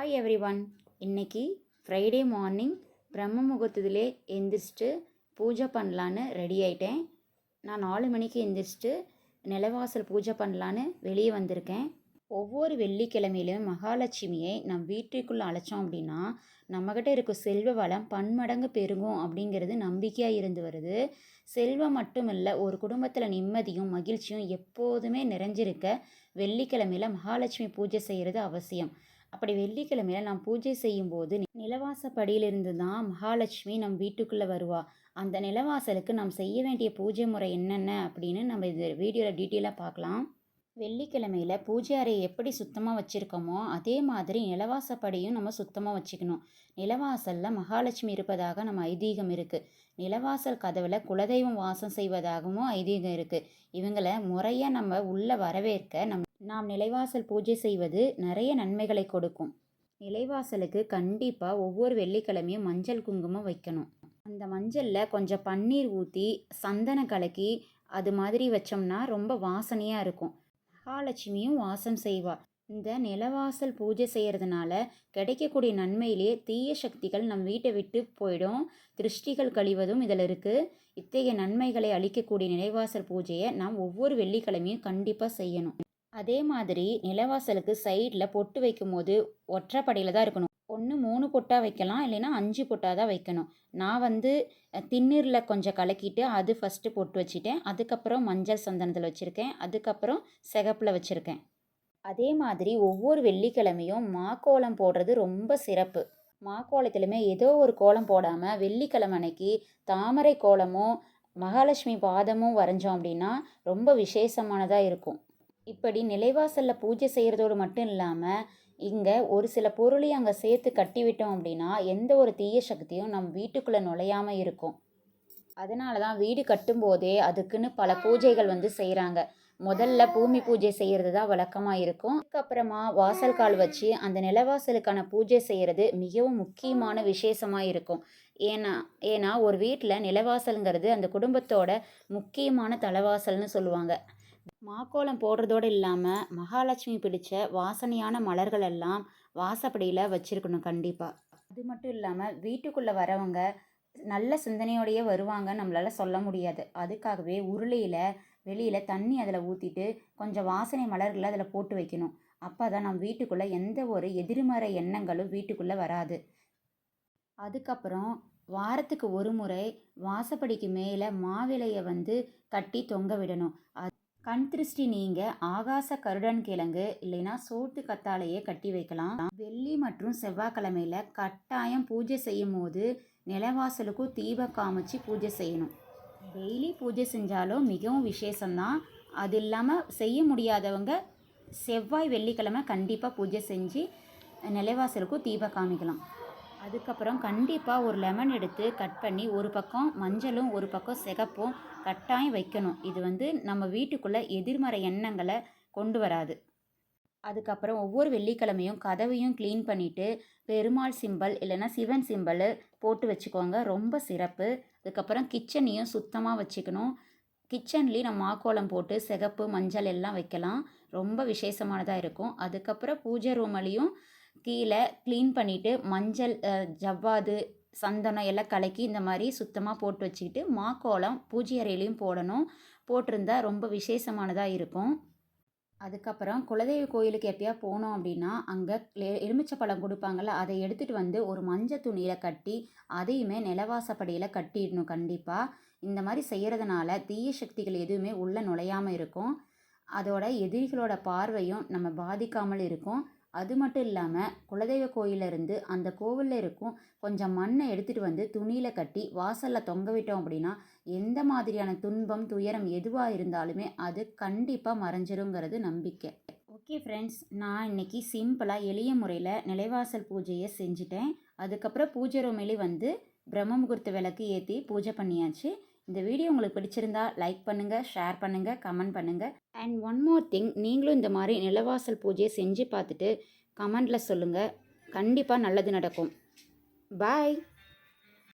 Hi every one இன்னைக்கு Friday morning பிரம்ம முகூர்த்தத்திலே எந்திரிச்சிட்டு பூஜை பண்ணலான்னு ரெடி ஆயிட்டேன். நான் நாலு மணிக்கு எந்திரிச்சிட்டு நிலவாசல் பூஜை பண்ணலான்னு வெளியே வந்திருக்கேன். ஒவ்வொரு வெள்ளிக்கிழமையிலும் மகாலட்சுமியை நம் வீட்டுக்குள்ளே அழைச்சோம் அப்படின்னா நம்மக்கிட்ட இருக்க செல்வ வளம் பன்மடங்கு பெருகும் அப்படிங்கிறது நம்பிக்கையாக இருந்து வருது. செல்வம் மட்டுமில்ல ஒரு குடும்பத்தில் நிம்மதியும் மகிழ்ச்சியும் எப்போதுமே நிறைஞ்சிருக்க வெள்ளிக்கிழமையில் மகாலட்சுமி பூஜை செய்கிறது அவசியம். அப்படி வெள்ளிக்கிழமையில நாம் பூஜை செய்யும்போது நிலவாசப்படியிலிருந்து தான் மகாலட்சுமி நம் வீட்டுக்குள்ளே வருவா. அந்த நிலவாசலுக்கு நாம் செய்ய வேண்டிய பூஜை முறை என்னென்ன அப்படின்னு நம்ம இது வீடியோவில் டீட்டெயிலாக பார்க்கலாம். வெள்ளிக்கிழமையில் பூஜை அறையை எப்படி சுத்தமாக வச்சுருக்கோமோ அதே மாதிரி நிலவாசப்படியும் நம்ம சுத்தமாக வச்சுக்கணும். நிலவாசலில் மகாலட்சுமி இருப்பதாக நம்ம ஐதீகம் இருக்குது நிலவாசல் கதவில் குலதெய்வம் வாசம் செய்வதாகவும் ஐதீகம் இருக்குது இவங்களை முறையாக நம்ம உள்ளே வரவேற்க நம் நாம் நிலைவாசல் பூஜை செய்வது நிறைய நன்மைகளை கொடுக்கும். நிலைவாசலுக்கு கண்டிப்பாக ஒவ்வொரு வெள்ளிக்கிழமையும் மஞ்சள் குங்குமம் வைக்கணும். அந்த மஞ்சளில் கொஞ்சம் பன்னீர் ஊற்றி சந்தன கலக்கி அது மாதிரி வச்சோம்னா ரொம்ப வாசனையாக இருக்கும். மகாலட்சுமியும் வாசம் செய்வா. இந்த நிலவாசல் பூஜை செய்கிறதுனால கிடைக்கக்கூடிய நன்மையிலேயே தீய சக்திகள் நம் வீட்டை விட்டு போயிடும். திருஷ்டிகள் கழிவதும் இதில் இருக்குது இத்தகைய நன்மைகளை அளிக்கக்கூடிய நிலைவாசல் பூஜையை நாம் ஒவ்வொரு வெள்ளிக்கிழமையும் கண்டிப்பாக செய்யணும். அதே மாதிரி நிலவாசலுக்கு சைடில் பொட்டு வைக்கும்போது ஒற்றைப்படையில் தான் இருக்கணும். ஒன்று மூணு பொட்டாக வைக்கலாம் இல்லைன்னா அஞ்சு பொட்டாக தான் வைக்கணும். நான் வந்து திண்ணீரில் கொஞ்சம் கலக்கிட்டு அது ஃபஸ்ட்டு பொட்டு வச்சுட்டேன். அதுக்கப்புறம் மஞ்சள் சந்தனத்தில் வச்சுருக்கேன். அதுக்கப்புறம் சிகப்பில் வச்சுருக்கேன். அதே மாதிரி ஒவ்வொரு வெள்ளிக்கிழமையும் மாக்கோலம் போடுறது ரொம்ப சிறப்பு. மாக்கோலத்திலுமே ஏதோ ஒரு கோலம் போடாமல் வெள்ளிக்கிழமை அன்னைக்கு தாமரை கோலமும் மகாலட்சுமி பாதமும் வரைஞ்சோம் அப்படின்னா ரொம்ப விசேஷமானதாக இருக்கும். இப்படி நிலைவாசலில் பூஜை செய்கிறதோடு மட்டும் இல்லாமல் இங்கே ஒரு சில பொருளையும் அங்கே சேர்த்து கட்டிவிட்டோம் அப்படின்னா எந்த ஒரு தீய சக்தியும் நம் வீட்டுக்குள்ளே நுழையாமல் இருக்கும். அதனால தான் வீடு கட்டும்போதே அதுக்குன்னு பல பூஜைகள் வந்து செய்கிறாங்க முதல்ல பூமி பூஜை செய்கிறது தான் வழக்கமாக இருக்கும். அதுக்கப்புறமா வாசல் கால் வச்சு அந்த நிலவாசலுக்கான பூஜை செய்கிறது மிகவும் முக்கியமான விசேஷமாக இருக்கும். ஏன்னா ஏன்னா ஒரு வீட்டில் நிலவாசலுங்கிறது அந்த குடும்பத்தோட முக்கியமான தலைவாசல்னு சொல்லுவாங்க. மாக்கோலம் போடுறதோடு இல்லாமல் மகாலட்சுமி பிடிச்ச வாசனையான மலர்கள் எல்லாம் வாசப்படியில் வச்சுருக்கணும் கண்டிப்பாக அது மட்டும் இல்லாமல் வீட்டுக்குள்ளே வரவங்க நல்ல சிந்தனையோடையே வருவாங்க நம்மளால் சொல்ல முடியாது. அதுக்காகவே உருளையில் வெளியில் தண்ணி அதில் ஊற்றிட்டு கொஞ்சம் வாசனை மலர்களை அதில் போட்டு வைக்கணும். அப்போ தான் நம்ம வீட்டுக்குள்ளே எந்த ஒரு எதிர்மறை எண்ணங்களும் வீட்டுக்குள்ளே வராது. அதுக்கப்புறம் வாரத்துக்கு ஒரு முறை வாசப்படிக்கு மேலே மாவிலையை வந்து கட்டி தொங்க விடணும். அது கண் திருஷ்டி நீங்க ஆகாச கருடன் கிழங்கு இல்லைன்னா சோத்து கத்தாலையே கட்டி வைக்கலாம். வெள்ளி மற்றும் செவ்வாய்க்கிழமையில கட்டாயம் பூஜை செய்யும் போது நிலவாசலுக்கும் தீப காமிச்சு பூஜை செய்யணும். டெய்லி பூஜை செஞ்சாலும் மிகவும் விசேஷம்தான். அது இல்லாமல் செய்ய முடியாதவங்க செவ்வாய் வெள்ளிக்கிழமை கண்டிப்பாக பூஜை செஞ்சு நிலைவாசலுக்கும் தீப காமிக்கலாம். அதுக்கப்புறம் கண்டிப்பாக ஒரு லெமன் எடுத்து கட் பண்ணி ஒரு பக்கம் மஞ்சளும் ஒரு பக்கம் சிகப்பும் கட்டாயம் வைக்கணும். இது வந்து நம்ம வீட்டுக்குள்ளே எதிர்மறை எண்ணங்களை கொண்டு வராது. அதுக்கப்புறம் ஒவ்வொரு வெள்ளிக்கிழமையும் கதவையும் க்ளீன் பண்ணிவிட்டு பெருமாள் சிம்பல் இல்லைன்னா சிவன் சிம்பல் போட்டு வச்சுக்கோங்க. ரொம்ப சிறப்பு. அதுக்கப்புறம் கிச்சனையும் சுத்தமாக வச்சுக்கணும். கிச்சன்லேயும் நம்ம மாக்கோலம் போட்டு சிகப்பு மஞ்சள் எல்லாம் வைக்கலாம். ரொம்ப விசேஷமானதாக இருக்கும். அதுக்கப்புறம் பூஜை ரூம்லேயும் கீழே க்ளீன் பண்ணிவிட்டு மஞ்சள் ஜவ்வாது சந்தனம் எல்லாம் கலக்கி இந்த மாதிரி சுத்தமாக போட்டு வச்சுக்கிட்டு மாக்கோலம் பூஜை அறையிலையும் போடணும். போட்டிருந்தா ரொம்ப விசேஷமானதாக இருக்கும். அதுக்கப்புறம் குலதெய்வ கோயிலுக்கு எப்பயா போனோம் அப்படின்னா அங்கே எலுமிச்சப்பழம் கொடுப்பாங்கள்ல அதை எடுத்துகிட்டு வந்து ஒரு மஞ்சள் துணியில் கட்டி அதையுமே நிலவாசப்படியில் கட்டிடணும் கண்டிப்பாக இந்த மாதிரி செய்கிறதுனால தீய சக்திகள் எதுவுமே உள்ளே நுழையாமல் இருக்கும். அதோட எதிரிகளோட பார்வையும் நம்ம பாதிக்காமல் இருக்கும். அது மட்டும் இல்லாமல் குலதெய்வ கோயிலிருந்து அந்த கோவிலில் இருக்கும் கொஞ்சம் மண்ணை எடுத்துகிட்டு வந்து துணியில் கட்டி வாசலில் தொங்க விட்டோம் அப்படின்னா எந்த மாதிரியான துன்பம் துயரம் எதுவாக இருந்தாலுமே அது கண்டிப்பாக மறைஞ்சிருங்கிறது நம்பிக்கை. ஓகே ஃப்ரெண்ட்ஸ் நான் இன்றைக்கி சிம்பிளாக எளிய முறையில் நிலைவாசல் பூஜையை செஞ்சுட்டேன். அதுக்கப்புறம் பூஜை ரூமிலே வந்து பிரம்ம முகூர்த்த விளக்கு ஏற்றி பூஜை பண்ணியாச்சு. இந்த வீடியோ உங்களுக்கு பிடிச்சிருந்தா லைக் பண்ணுங்கள் ஷேர் பண்ணுங்கள் கமெண்ட் பண்ணுங்கள் அண்ட் ஒன் மோர் திங் நீங்களும் இந்த மாதிரி நிலவாசல் பூஜையை செஞ்சு பார்த்துட்டு கமெண்டில் சொல்லுங்கள் கண்டிப்பாக நல்லது நடக்கும். பாய்